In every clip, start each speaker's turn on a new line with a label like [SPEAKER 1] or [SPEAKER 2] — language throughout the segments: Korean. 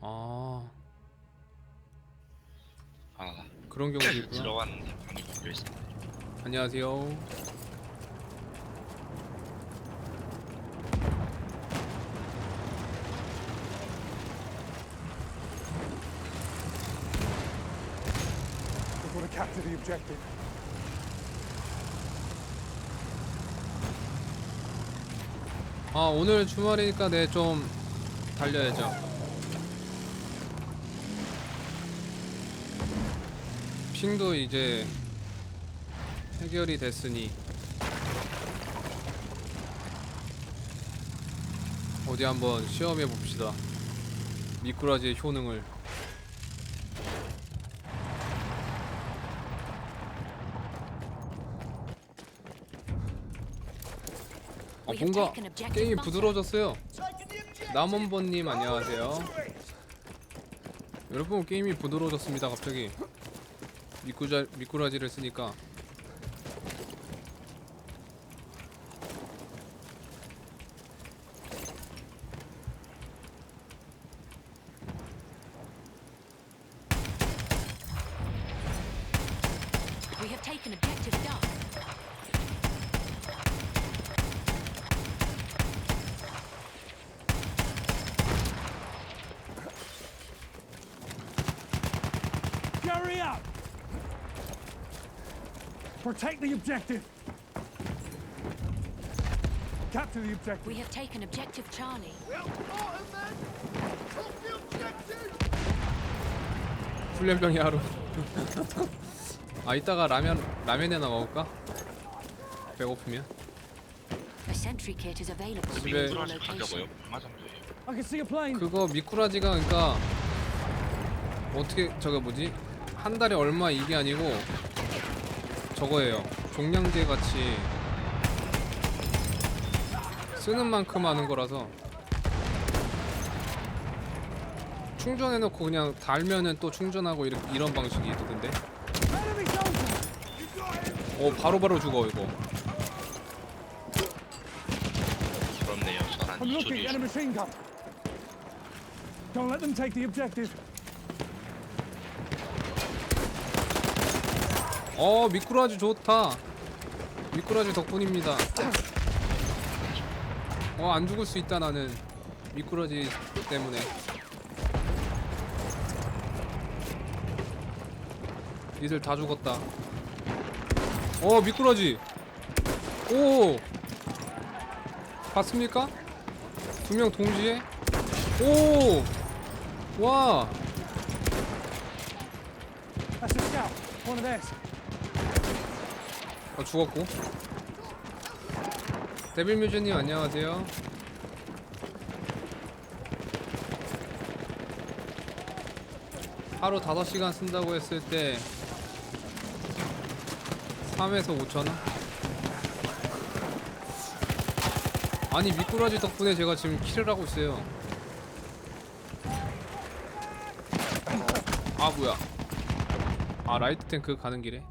[SPEAKER 1] 아
[SPEAKER 2] 아
[SPEAKER 1] 그런 경우도 있구나.
[SPEAKER 2] 들어왔는데 방이 바뀌어 있어.
[SPEAKER 1] 안녕하세요.
[SPEAKER 3] We've got to capture the objective.
[SPEAKER 1] 아 오늘 주말이니까 네 좀 달려야죠. 핑도 이제 해결이 됐으니 어디 한번 시험해 봅시다. 미꾸라지의 효능을. 아, 뭔가 게임이 부드러워졌어요. 남원번님 안녕하세요. 여러분 게임이 부드러워졌습니다. 갑자기 미꾸자 미꾸라지를 쓰니까
[SPEAKER 4] We have taken objective Duck.
[SPEAKER 3] Hurry up! Protect the objective. Capture the objective.
[SPEAKER 4] We have taken objective Charlie.
[SPEAKER 1] 훈련병이 하루. 아 이따가 라면 라면이나 먹을까? 배고프면.
[SPEAKER 4] A sentry kit is available
[SPEAKER 1] 집에-
[SPEAKER 4] in your
[SPEAKER 2] 미꾸라지 가격어요?
[SPEAKER 4] location.
[SPEAKER 2] 얼마 정도예요?
[SPEAKER 3] I can see a plane.
[SPEAKER 1] 그거 미꾸라지가 그러니까 어떻게 저거 뭐지 한 달에 얼마 이게 아니고 저거예요 종량제 같이 쓰는 만큼 하는 거라서 충전해놓고 그냥 달면은 또 충전하고 이런, 이런 방식이 있던데
[SPEAKER 3] soldier!
[SPEAKER 1] 어 바로바로 죽어 이거
[SPEAKER 2] 부럽네요. 저한
[SPEAKER 3] I'm
[SPEAKER 2] 2초
[SPEAKER 3] looking
[SPEAKER 2] 뒤에
[SPEAKER 3] at a machine gun. Don't let them take the objective.
[SPEAKER 1] 어 미꾸라지 좋다. 미꾸라지 덕분입니다. 어 안 죽을 수 있다 나는. 미꾸라지 때문에. 니들 다 죽었다. 어 미꾸라지. 오! 봤습니까? 두 명 동시에? 오와!
[SPEAKER 3] theirs.
[SPEAKER 1] 어, 죽었고. 데빌뮤즈님 안녕하세요. 하루 5시간 쓴다고 했을 때 3에서 5천원? 아니 미꾸라지 덕분에 제가 지금 킬을 하고 있어요 아 뭐야 아 라이트 탱크 가는 길에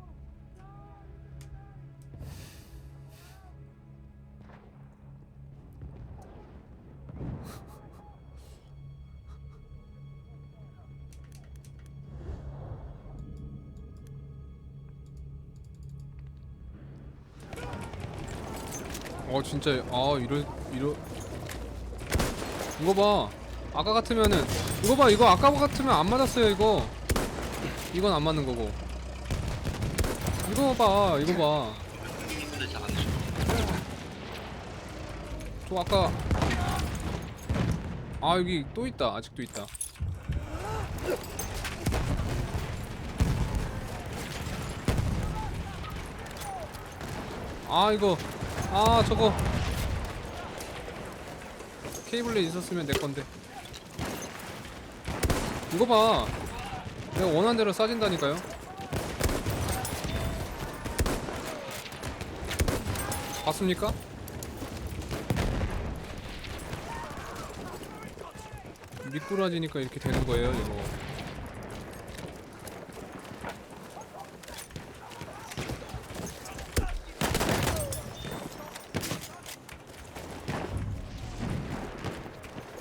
[SPEAKER 1] 어 진짜 아 이럴 이럴. 이거 봐. 아까 같으면은 이거 봐 이거 아까 같으면 안 맞았어요 이거. 이건 안 맞는 거고. 이거 봐 이거 봐저. 아까 아 여기 또 있다. 아직도 있다. 아 이거 아 저거. 케이블렛 있었으면 내 건데. 이거 봐. 내가 원하는 대로 싸진다니까요. 봤습니까? 미꾸라지니까 이렇게 되는 거예요 이거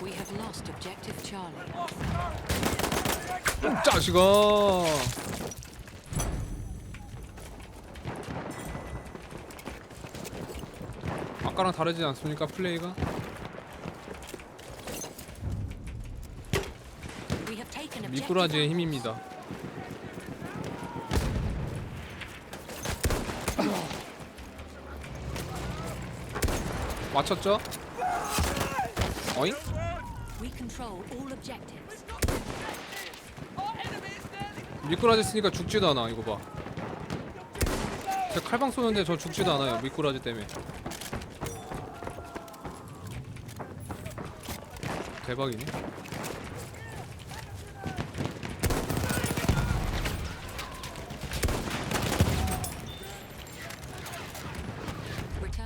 [SPEAKER 4] We have lost objective Charlie.
[SPEAKER 1] 짜식아 아까랑 다르지 않습니까 플레이가? 미꾸라지의. 힘입니다 맞췄죠? 어잉?
[SPEAKER 4] We control all objectives.
[SPEAKER 1] 미꾸라지 쓰니까 죽지도 않아 이거 봐. 제 칼방 쏘는데 저 죽지도 않아요 미꾸라지 때문에. 대박이네.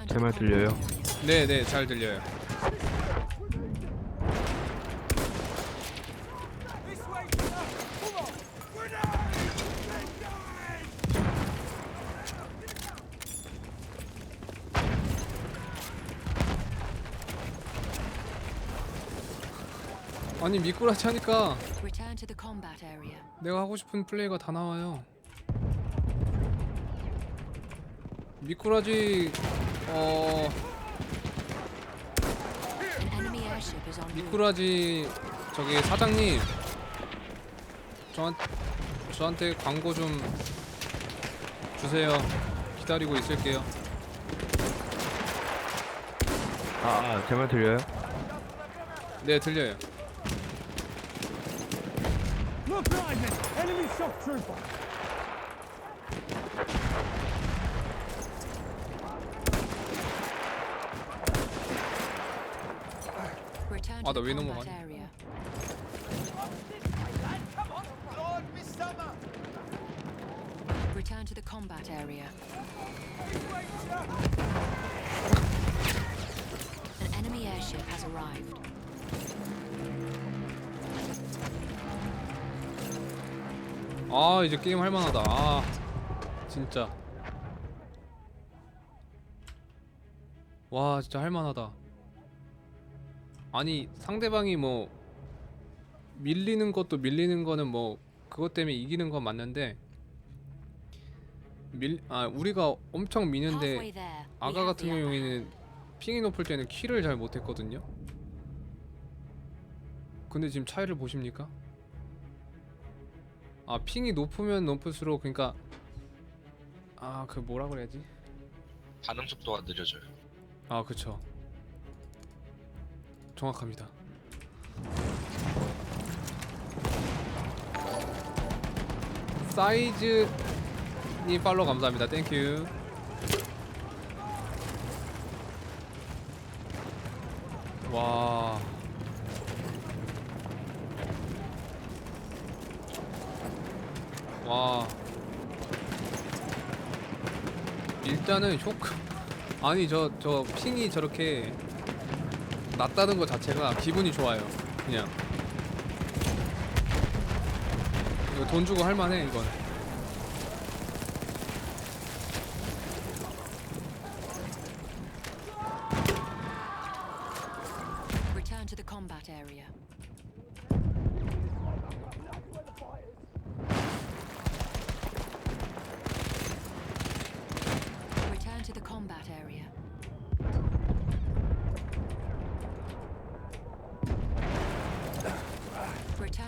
[SPEAKER 5] 제 말 들려요?
[SPEAKER 1] 네네 잘 들려요. 아니 미꾸라지 하니까
[SPEAKER 4] Return to the combat area.
[SPEAKER 1] 내가 하고 싶은 플레이가 다 나와요. 미꾸라지 어
[SPEAKER 4] An enemy airship is on board.
[SPEAKER 1] 미꾸라지 저기 사장님 저한 저한테 광고 좀 주세요. 기다리고 있을게요.
[SPEAKER 5] 아, 아, 제말 들려요?
[SPEAKER 1] 네 들려요.
[SPEAKER 3] Look behind me! Enemy shock trooper!
[SPEAKER 4] Return to the combat area. Return to the combat area. An enemy airship has arrived.
[SPEAKER 1] 아 이제 게임 할만하다. 아 진짜. 와 진짜 할만하다. 아니 상대방이 뭐 밀리는 것도 밀리는 거는 뭐 그것 때문에 이기는 건 맞는데 밀 아 우리가 엄청 미는데
[SPEAKER 4] have
[SPEAKER 1] 같은 경우에는. 핑이 높을 때는 킬을 잘 못했거든요. 근데 지금 차이를 보십니까? 아 핑이 높으면 높을수록 그러니까 아 그 뭐라 그래야지?
[SPEAKER 2] 반응 속도가 느려져요.
[SPEAKER 1] 아 그쵸. 정확합니다. 사이즈님 팔로우 감사합니다. 땡큐. 와. 와. 일단은 효과 아니 저 저 핑이 저렇게 낮다는 것 자체가 기분이 좋아요. 그냥 이거 돈 주고 할 만해 이건.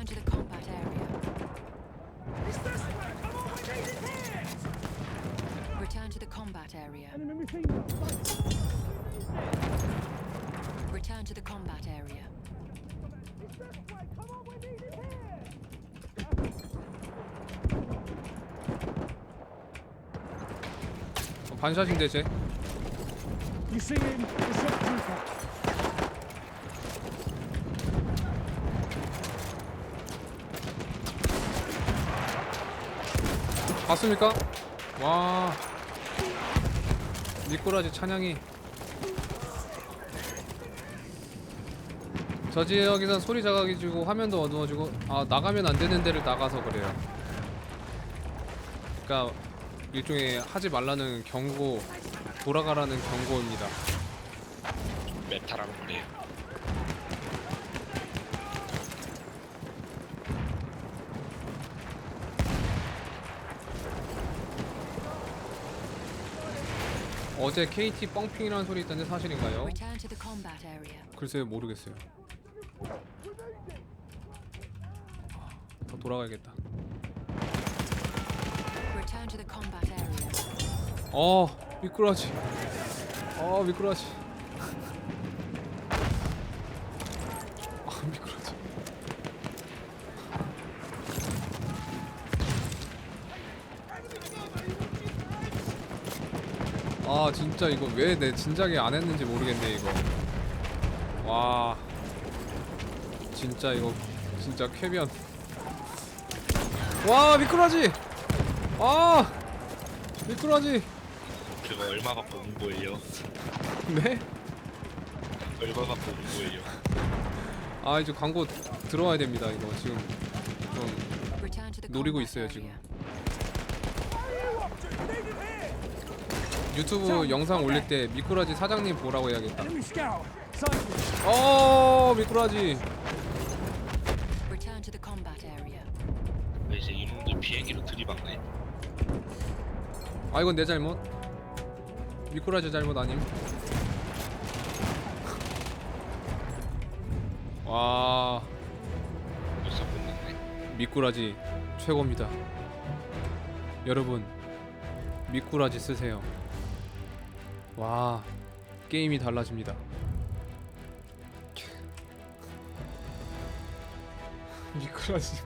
[SPEAKER 4] Return to the combat area. Return to the combat area.
[SPEAKER 3] Enemy machine gun!
[SPEAKER 4] Return to the combat area.
[SPEAKER 3] Come on, we need it here!
[SPEAKER 1] 어, 반샷인데 쟤.
[SPEAKER 3] You see him? The shock trooper!
[SPEAKER 1] 봤습니까? 와. 미꾸라지 찬양이. 저 지역에선 소리 작아지고 화면도 어두워지고 아 나가면 안 되는 데를 나가서 그래요. 그러니까 일종의 하지 말라는 경고, 돌아가라는 경고입니다.
[SPEAKER 2] 메타라고 그래요.
[SPEAKER 1] 어제 KT 뻥핑이라는 소리 있던데 사실인가요?
[SPEAKER 4] Return to the combat area.
[SPEAKER 1] 글쎄요 모르겠어요. 더 돌아가야겠다.
[SPEAKER 4] Return to the combat area.
[SPEAKER 1] 어 미꾸라지. 어 미꾸라지. 아 미꾸라지. 아 진짜 이거 왜 내 진작에 안 했는지 모르겠네 이거. 와 진짜 이거 진짜 쾌변. 와 미꾸라지. 아 미꾸라지.
[SPEAKER 2] 그거 얼마 받고 온 거예요?
[SPEAKER 1] 네?
[SPEAKER 2] 얼마 받고 온 거예요?
[SPEAKER 1] 아 이제 광고 들어와야 됩니다 이거 지금 좀 노리고 있어요,
[SPEAKER 4] area.
[SPEAKER 1] 유튜브 영상 올릴 때 미꾸라지 사장님 보라고 해야겠다. 어 미꾸라지
[SPEAKER 4] Return to the combat area.
[SPEAKER 2] 왜 이제 이놈들 비행기로 들이박네?
[SPEAKER 1] 아 이건 내 잘못 미꾸라지 잘못 아님 와
[SPEAKER 2] 벌써 끝났네.
[SPEAKER 1] 미꾸라지 최고입니다 여러분 미꾸라지 쓰세요 와 게임이 달라집니다. 미꾸라지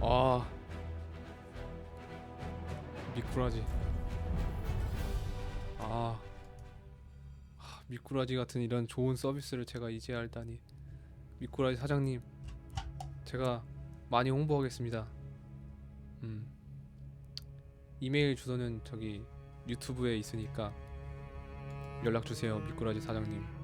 [SPEAKER 1] 아 미꾸라지. 아 하, 미꾸라지 같은 이런 좋은 서비스를 제가 이제 알다니. 미꾸라지 사장님 제가 많이 홍보하겠습니다. 음 이메일 주소는 저기 유튜브에 있으니까 연락 주세요 미꾸라지 사장님